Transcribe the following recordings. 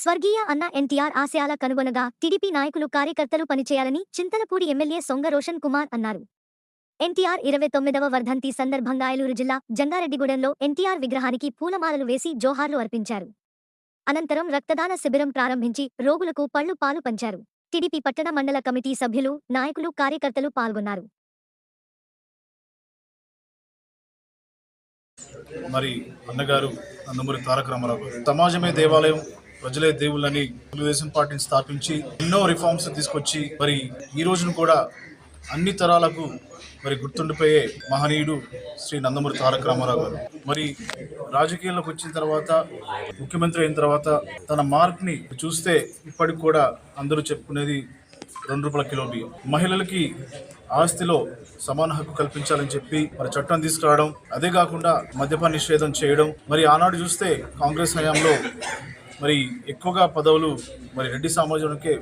స్వర్గీయ అన్న ఎన్టీఆర్ ఆశయాల కనుగొనగా టీడీపీ నాయకులు కార్యకర్తలు పనిచేయాలని చింతలపూడి ఎమ్మెల్యే సొంగ రోషన్ కుమార్ అన్నారు. ఎన్టీఆర్ ఇరవై తొమ్మిదవ వర్ధంతి సందర్భంగా ఏలూరు జిల్లా జంగారెడ్డిగూడెంలో ఎన్టీఆర్ విగ్రహానికి పూలమాలలు వేసి జోహార్లు అర్పించారు. అనంతరం రక్తదాన శిబిరం ప్రారంభించి రోగులకు పళ్ళు పాలు పంచారు. టీడీపీ పట్టణ మండల కమిటీ సభ్యులు నాయకులు కార్యకర్తలు పాల్గొన్నారు. మరి అన్నగారు నందమూరి తారక రామారావు సమాజమే దేవాలయం ప్రజలే దేవుళ్ళని తెలుగుదేశం పార్టీని స్థాపించి ఎన్నో రిఫార్మ్స్ తీసుకొచ్చి మరి ఈ రోజును కూడా అన్ని తరాలకు మరి గుర్తుండిపోయే మహనీయుడు శ్రీ నందమూరి తారక రామారావు గారు. మరి రాజకీయాల్లోకి వచ్చిన తర్వాత ముఖ్యమంత్రి అయిన తర్వాత తన మార్క్ని చూస్తే ఇప్పటికి కూడా అందరూ చెప్పుకునేది రెండు రూపాయల కిలో బియ్యం. మహిళలకి ఆస్తిలో సమాన హక్కు కల్పించాలని చెప్పి మరి చట్టం తీసుకురావడం అదే కాకుండా మద్యపాన నిషేధం చేయడం మరి ఆనాడు చూస్తే కాంగ్రెస్ హయాంలో మరి ఎక్కువగా పదవులు మరి రెడ్డి సమాజానికే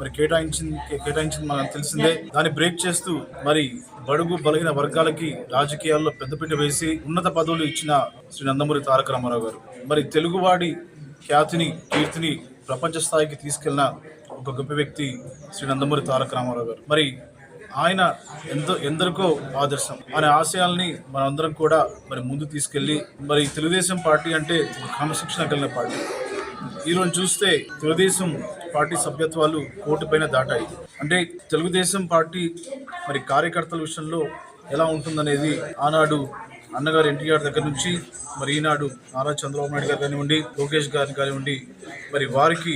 మరి కేటాయించింది కేటాయించింది మనకు తెలిసిందే. దాన్ని బ్రేక్ చేస్తూ మరి బడుగు బలహీన వర్గాలకి రాజకీయాల్లో పెద్దపీట వేసి ఉన్నత పదవులు ఇచ్చిన శ్రీ నందమూరి తారక రామారావు గారు. మరి తెలుగువాడి ఖ్యాతిని కీర్తిని ప్రపంచ స్థాయికి తీసుకెళ్ళిన ఒక గొప్ప వ్యక్తి శ్రీ నందమూరి తారక రామారావు గారు. మరి ఆయన ఎంతో ఎందరికో ఆదర్శం. ఆయన ఆశయాల్ని మనందరం కూడా మరి ముందు తీసుకెళ్ళి మరి తెలుగుదేశం పార్టీ అంటే ఒక క్రమశిక్షణ కలిగిన పార్టీ. ఈరోజు చూస్తే తెలుగుదేశం పార్టీ సభ్యత్వాలు కోటి పైన దాటాయి. అంటే తెలుగుదేశం పార్టీ మరి కార్యకర్తల విషయంలో ఎలా ఉంటుందనేది ఆనాడు అన్నగారు ఎన్టీఆర్ దగ్గర నుంచి మరి ఈనాడు నారా చంద్రబాబు నాయుడు గారు కానివ్వండి లోకేష్ గారు కానివ్వండి మరి వారికి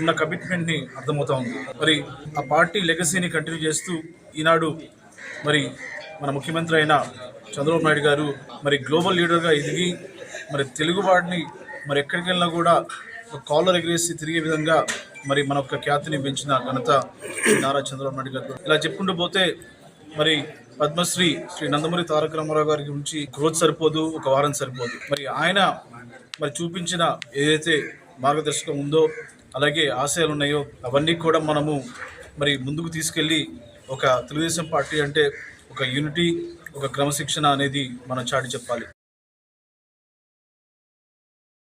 ఉన్న కమిట్మెంట్ని అర్థమవుతా ఉంది. మరి ఆ పార్టీ లెగసీని కంటిన్యూ చేస్తూ ఈనాడు మరి మన ముఖ్యమంత్రి అయిన చంద్రబాబు నాయుడు గారు మరి గ్లోబల్ లీడర్గా ఎదిగి మరి తెలుగువాడిని మరి ఎక్కడికి వెళ్ళినా కూడా కాలర్ ఎగిరేసి తిరిగే విధంగా మరి మన యొక్క ఖ్యాతిని పెంచిన ఘనత నారా చంద్రబాబు నాయుడు గారు ఇలా చెప్పుకుంటూ పోతే మరి పద్మశ్రీ శ్రీ నందమూరి తారక రామారావు గారి గురించి గ్రోత్ సరిపోదు ఒక వారం సరిపోదు. మరి ఆయన మరి చూపించిన ఏదైతే మార్గదర్శకం ఉందో అలాగే ఆశయాలు ఉన్నాయో అవన్నీ కూడా మనము మరి ముందుకు తీసుకెళ్ళి ఒక తెలుగుదేశం పార్టీ అంటే ఒక యూనిటీ ఒక క్రమశిక్షణ అనేది మనం చాటి చెప్పాలి.